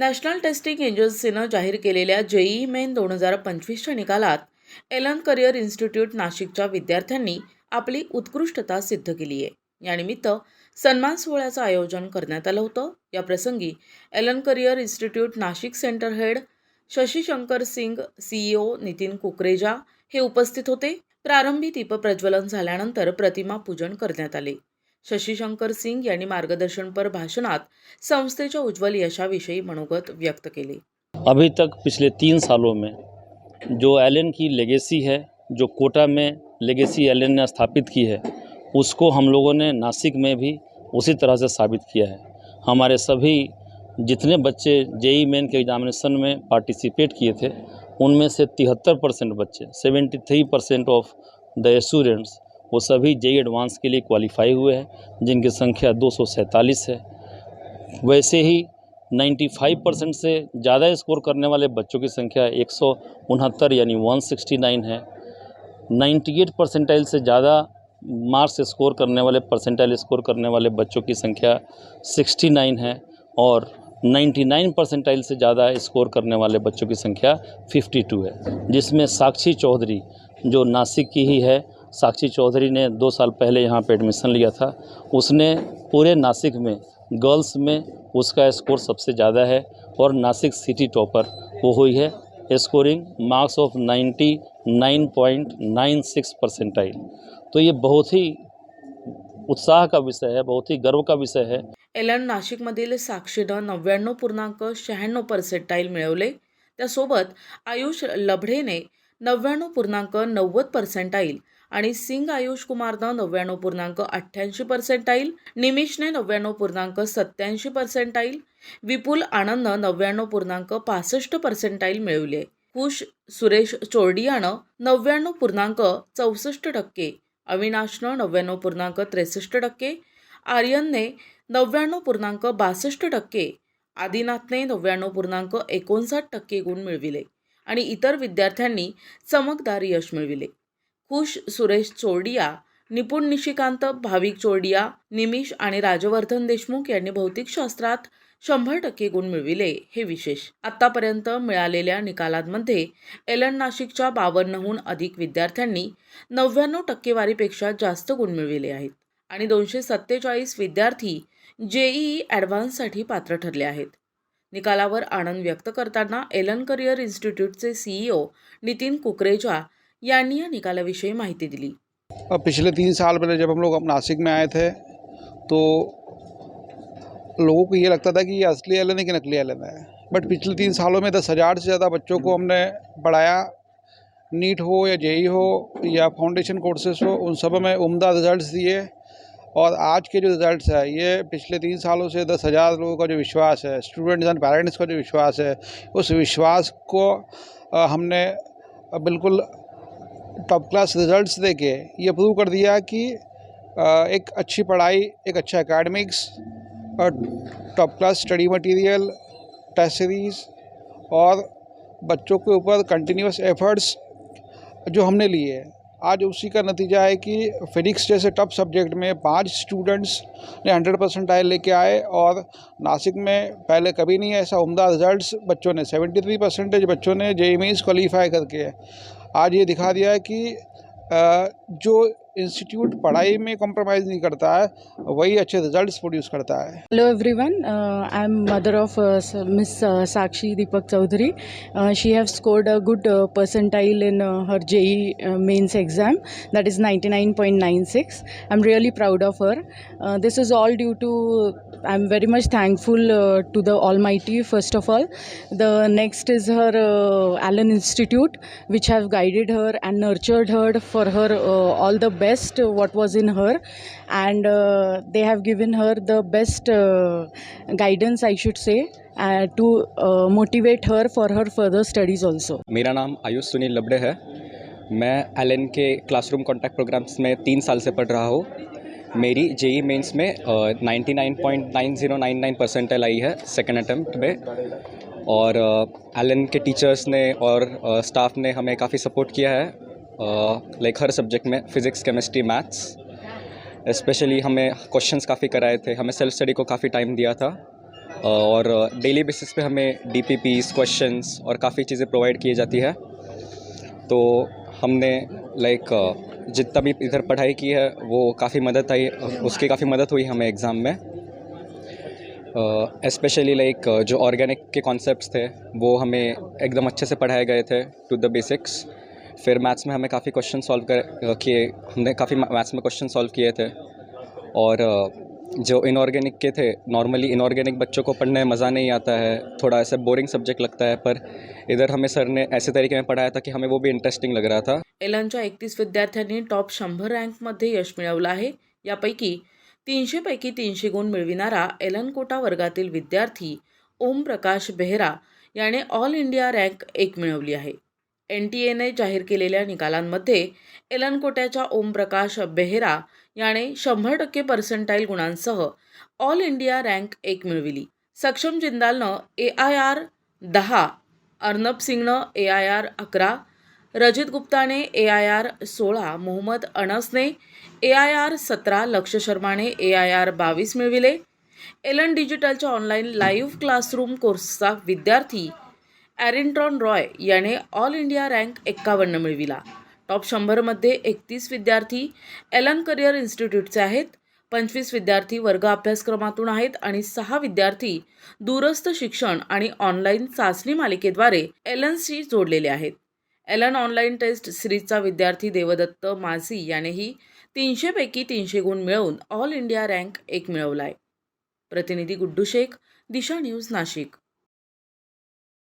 National testing एजन्सीनं जाहीर केलेल्या जेईई मेन दोन हजार पंचवीसच्या निकालात एलन करिअर इन्स्टिट्यूट नाशिकच्या विद्यार्थ्यांनी आपली उत्कृष्टता सिद्ध केली आहे. यानिमित्त सन्मान सोहळ्याचं आयोजन करण्यात आलं होतं. या प्रसंगी Allen career institute Nashik centre head Shashi Shankar Singh CEO Nitin Kukreja हे उपस्थित होते. प्रारंभी दीपप्रज्वलन झाल्यानंतर प्रतिमा पूजन करण्यात आले. शशी शंकर सिंग यांनी मार्गदर्शनपर भाषणात संस्थेच्या उज्ज्वल यशाविषयी मनोगत व्यक्त केले. अभी तक पिछले तीन सालों में जो एलन की लेगेसी है, जो कोटा में लेगेसी एलन ने स्थापित की है, उसको हम लोगों ने नासिक में भी उसी तरह से साबित किया है। हमारे सभी जितने बच्चे जेई मेन के एग्जामिनेशन में पार्टिसिपेट किए थे, उनमें से तिहत्तर परसेंट बच्चे seventy three percent of the students वो सभी जेई एडवांस के लिए क्वालिफाई हुए हैं, जिनकी संख्या दो सौ सैंतालीस है। वैसे ही 95 परसेंट से ज़्यादा स्कोर करने वाले बच्चों की संख्या एक सौ उनहत्तर यानी 169 है। 98 परसेंटाइल से ज़्यादा मार्क्स स्कोर करने वाले, परसेंटाइल स्कोर करने वाले बच्चों की संख्या 69 है और 99 परसेंटाइल से ज़्यादा स्कोर करने वाले बच्चों की संख्या 52 है, जिसमें साक्षी चौधरी, जो नासिक की ही है साक्षी चौधरी ने दो साल पहले यहाँ पे एडमिशन लिया था। उसने पूरे नासिक में, गर्ल्स में उसका स्कोर सबसे ज़्यादा है और नासिक सिटी टॉपर वो हुई है। स्कोरिंग मार्क्स ऑफ़ 99.96 परसेंटाइल तो ये बहुत ही उत्साह का विषय है, बहुत ही गर्व का विषय है। एल एन एलन नाशिकमधील साक्षीनं नव्याण्णव पूर्णांक शहाण्णव पर्सेंटाईल मिळवले. त्यासोबत आयुष लभडेने नव्याण्णव पूर्णांक नव्वद पर्सेंटाईल आणि सिंग आयुष कुमारनं नव्याण्णव पूर्णांक अठ्ठ्याऐंशी पर्सेंटाईल निमिषने नव्याण्णव पूर्णांक सत्याऐंशी पर्सेंटाईल विपुल आनंदनं नव्याण्णव पूर्णांक पासष्ट पर्सेंटाईल मिळवली आहे कुश सुरेश चोरडियानं नव्याण्णव पूर्णांक चौसष्ट टक्के अविनाशनं नव्याण्णव पूर्णांक त्रेसष्ट टक्के आर्यनने नव्याण्णव पूर्णांक बासष्ट टक्के आदिनाथने नव्याण्णव पूर्णांक एकोणसाठ टक्के गुण मिळविले. आणि इतर विद्यार्थ्यांनी चमकदार यश मिळविले. खुश सुरेश चोरडिया निपुण निशिकांत भाविक चोरडिया निमिष आणि राजवर्धन देशमुख यांनी भौतिकशास्त्रात शंभर टक्के गुण मिळविले हे विशेष. आतापर्यंत मिळालेल्या निकालांमध्ये एलन नाशिकच्या बावन्नहून अधिक विद्यार्थ्यांनी नव्याण्णव टक्केवारीपेक्षा जास्त गुण मिळविले आहेत आणि दोनशे सत्तेचाळीस विद्यार्थी जेईई ॲडव्हान्ससाठी पात्र ठरले आहेत. निकालावर आनंद व्यक्त करताना एलन करिअर इन्स्टिट्यूटचे सीईओ नितीन कुकरेजा यांनी या निकालाविषयी माहिती दिली. पिछले तीन साल पहले जब हम लोग अब नासिक में आए थे तो लोगों को ये लगता था कि ये असली एलन है कि नकली एलन है। बट पिछले तीन सालों में दस हज़ार से ज़्यादा बच्चों को हमने पढ़ाया। नीट हो या जेई हो या फाउंडेशन कोर्सेस हो, उन सब में उम्दा रिजल्ट्स दिए। और आज के जो रिज़ल्ट्स है, ये पिछले तीन सालों से दस हज़ार लोगों का जो विश्वास है स्टूडेंट्स एंड पेरेंट्स का जो विश्वास है, उस विश्वास को हमने बिल्कुल टॉप क्लास रिजल्ट्स दे के ये प्रूव कर दिया कि एक अच्छी पढ़ाई, एक अच्छा एकेडमिक्स और top class study material test series और बच्चों के ऊपर कंटिन्यूस एफर्ट्स जो हमने लिए आज उसी का नतीजा है कि फिजिक्स जैसे टफ सब्जेक्ट में पाँच स्टूडेंट्स ने हंड्रेड परसेंट आए लेके आए और नासिक में पहले कभी नहीं ऐसा उमदा रिजल्ट्स बच्चों ने सेवेंटी थ्री परसेंटेज बच्चों ने जे मीन्स क्वालीफाई करके। आज ये दिखा दिया है कि जो इंस्टीट्यूट पढ़ाई में कॉम्प्रोमाइज नहीं करता है, वही अच्छे रिजल्ट्स प्रोड्यूस करता है। Hello everyone I am mother of miss Sakshi Deepak Chaudhary she have scored a good percentile in her JEE mains exam that is 99.96 I am really proud of her this is all due to I'm very much thankful uh, to the Almighty first of all. The next is her uh, Allen Institute, which have guided her and nurtured her for her uh, all the best uh, what was in her and uh, they have given her the best uh, guidance i should say uh, to uh, motivate her for her further studies also मेरा नाम आयुष सुनील लबड़े है मैं L के classroom contact programmes में तीन साल से पढ़ रहा हूँ मेरी जेई मेंस में ninety nine point nine zero nine nine percentile आई है सेकेंड अटैम्प्ट में और एल के टीचर्स ने और स्टाफ ने हमें काफ़ी सपोर्ट किया है। लाइक हर सब्जेक्ट में फ़िज़िक्स केमिस्ट्री मैथ्स स्पेशली हमें क्वेश्चंस काफ़ी कराए थे। हमें सेल्फ स्टडी को काफ़ी टाइम दिया था। और डेली बेसिस पे हमें डी पी पीस क्वेश्चंस और काफ़ी चीज़ें प्रोवाइड की जाती है। तो हमने लाइक जितना भी इधर पढ़ाई की है वो काफ़ी मदद आई उसकी काफ़ी मदद हुई हमें एग्ज़ाम में। स्पेशली लाइक like, जो ऑर्गेनिक के कॉन्सेप्ट्स थे वो हमें एकदम अच्छे से पढ़ाए गए थे टू द बेसिक्स फिर मैथ्स में हमें काफ़ी क्वेश्चन सॉल्व कर किए हमने काफ़ी मैथ्स में क्वेश्चन सॉल्व किए थे। और अ, जो इनऑर्गेनिक के थे नॉर्मली इनऑर्गेनिक बच्चों को पढ़ने में मज़ा नहीं आता है, थोड़ा ऐसे बोरिंग सब्जेक्ट लगता है, पर इधर हमें सर ने ऐसे तरीके में पढ़ाया था कि हमें वो भी इंटरेस्टिंग लग रहा था। एलनच्या एकतीस विद्यार्थ्यांनी टॉप शंभर रँकमध्ये यश मिळवलं आहे. यापैकी तीनशेपैकी तीनशे गुण मिळविणारा एलन कोटा वर्गातील विद्यार्थी ओम प्रकाश बेहरा याने ऑल इंडिया रँक एक मिळवली आहे. एन टी एने जाहीर केलेल्या निकालांमध्ये एलनकोट्याच्या ओमप्रकाश बेहरा याने शंभर टक्के पर्सेंटाईल गुणांसह ऑल इंडिया रँक एक मिळविली. सक्षम जिंदालनं ए आय आर दहा अर्नब सिंगनं ए आय आर अकरा रजित गुप्ताने ए आय आर सोळा मोहम्मद अनसने ए आय आर सतरा लक्ष शर्माने ए आय आर बावीस मिळविले. एलन डिजिटलच्या ऑनलाईन लाईव्ह क्लासरूम कोर्सचा विद्यार्थी ॲरिंट्रॉन रॉय याने ऑल इंडिया रँक एक्कावन्न मिळविला. टॉप शंभरमध्ये एकतीस विद्यार्थी एलन करिअर इन्स्टिट्यूटचे आहेत पंचवीस विद्यार्थी वर्ग अभ्यासक्रमातून आहेत आणि सहा विद्यार्थी दूरस्थ शिक्षण आणि ऑनलाईन चाचणी मालिकेद्वारे एलनशी जोडलेले आहेत. एलन ऑनलाईन टेस्ट सिरीजचा विद्यार्थी देवदत्त माझी यानेही तीनशेपैकी तीनशे गुण मिळवून ऑल इंडिया रँक एक मिळवला आहे प्रतिनिधी गुड्डू शेख दिशा न्यूज नाशिक.